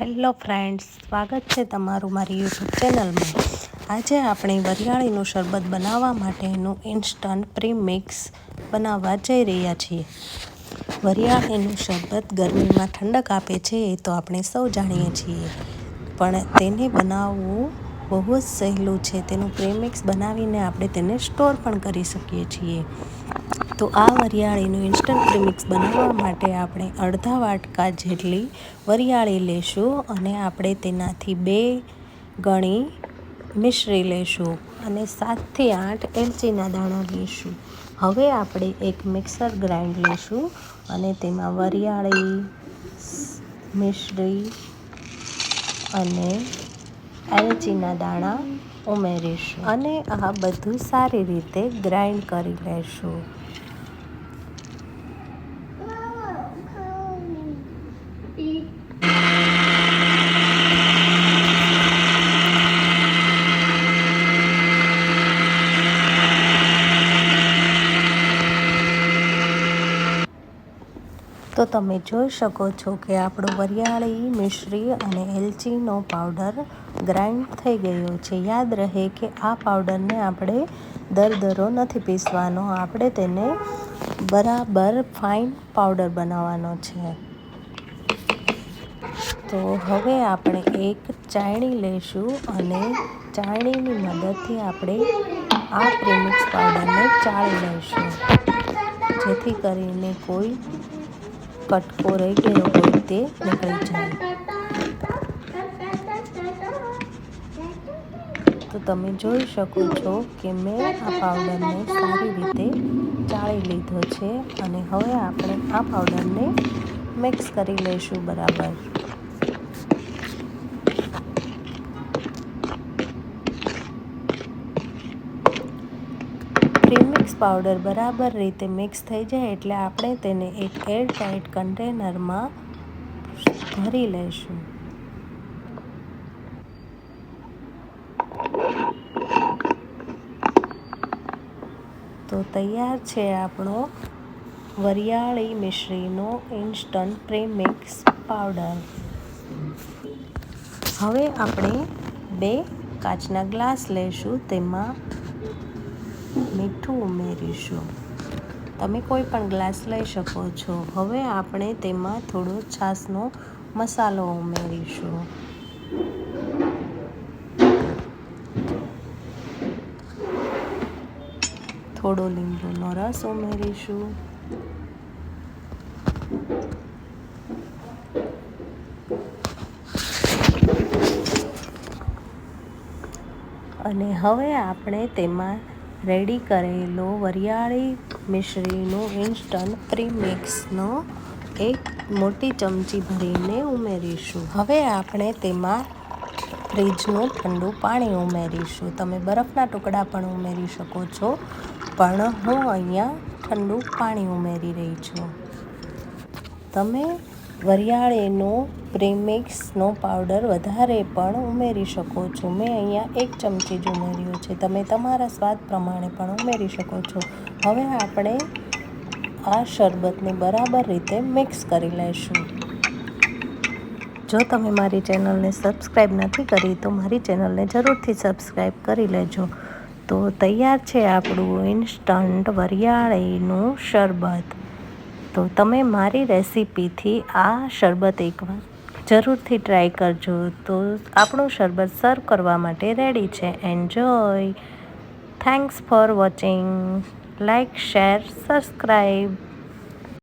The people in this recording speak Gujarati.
હેલો ફ્રેન્ડ્સ, સ્વાગત છે તમારું મારી યુટ્યુબ ચેનલમાં. આજે આપણે વરિયાળીનું શરબત બનાવવા માટેનું ઇન્સ્ટન્ટ પ્રીમિક્સ બનાવવા જઈ રહ્યા છીએ. વરિયાળીનું શરબત ગરમીમાં ઠંડક આપે છે એ તો આપણે સૌ જાણીએ છીએ. પણ તેને બનાવવું બહુ જ સહેલું છે. તેનું પ્રીમિક્સ બનાવીને આપણે તેને સ્ટોર પણ કરી શકીએ છીએ. તો આ વરિયાળીનું ઇન્સ્ટન્ટ પ્રીમિક્સ બનાવવા માટે આપણે અડધા વાટકા જેટલી વરિયાળી લેશું અને આપણે તેનાથી બે ગણી મિશ્રી લેશું અને સાતથી આઠ એલચીના દાણા લઈશું હવે આપણે એક મિક્સર ગ્રાઇન્ડ લેશું અને તેમાં વરિયાળી, મિશ્રી અને એલચીના દાણા ઉમેરીશું અને આ બધું સારી રીતે ગ્રાઇન્ડ કરી લેશું. તો તમે જોઈ શકો છો કે આપણો વરિયાળી, મિશ્રી અને એલચીનો પાવડર ગ્રાઇન્ડ થઈ ગયો છે. યાદ રહે કે આ પાવડરને આપણે દરદરો નથી પીસવાનો. આપણે તેને બરાબર ફાઇન પાવડર બનાવવાનો છે. તો હવે આપણે એક ચાયણી લઈશું અને ચાણીની મદદથી આપણે આ પ્રેમિક્સ પાવડરને ચાળી લઈશું. જેથી કરીને કોઈ કટકો રહી ગયો હોય તે નીકળી જાય. તો તમે જોઈ શકો છો કે મેં આ પાવડરને સારી રીતે ચાળી લીધો છે અને હવે આપણે આ પાવડરને મિક્સ કરી લઈશું બરાબર. પ્રીમિક્સ પાવડર બરાબર રીતે મિક્સ થઈ જાય એટલે આપણે તેને એક એર ટાઈટ કન્ટેનરમાં ભરી લઈશું. તો તૈયાર છે આપણો વરિયાળી મિશ્રીનો ઇન્સ્ટન્ટ પ્રેમિક્સ પાવડર હવે આપણે બે કાચના ગ્લાસ લઈશું, તેમાં મીઠું ઉમેરીશું. તમે કોઈ પણ ગ્લાસ લઈ શકો છો. હવે આપણે તેમાં થોડો છાશનો મસાલો ઉમેરીશું. થોડો લીંબુનો રસ ઉમેરીશું. અને હવે આપણે તેમાં રેડી કરેલો વરિયાળી મિશ્રીનું ઇન્સ્ટન્ટ પ્રીમિક્સનો એક મોટી ચમચી ભરીને ઉમેરીશું. હવે આપણે તેમાં ફ્રીજનું ઠંડુ પાણી ઉમેરીશું. તમે બરફના ટુકડા પણ ઉમેરી શકો છો. પણ હું અહીંયા ઠંડુ પાણી ઉમેરી રહી છું. તમે વરિયાળીનો પ્રેમિક્સનો પાવડર વધારે પણ ઉમેરી શકો છો. મેં અહીંયા એક ચમચી જ ઉમેર્યો છે. તમે તમારા સ્વાદ પ્રમાણે પણ ઉમેરી શકો છો. હવે આપણે આ શરબતને બરાબર રીતે મિક્સ કરી લઈશું. જો તમે મારી ચેનલને સબસ્ક્રાઈબ નથી કરી, તો મારી ચેનલને જરૂરથી સબસ્ક્રાઈબ કરી લેજો. તો તૈયાર છે આપણું ઇન્સ્ટન્ટ વરિયાળીનું શરબત. તો તમે મારી રેસીપીથી આ શરબત એકવાર જરૂરથી ટ્રાય કરજો. તો આપણું શરબત સર્વ કરવા માટે રેડી છે. Enjoy thanks for watching like share subscribe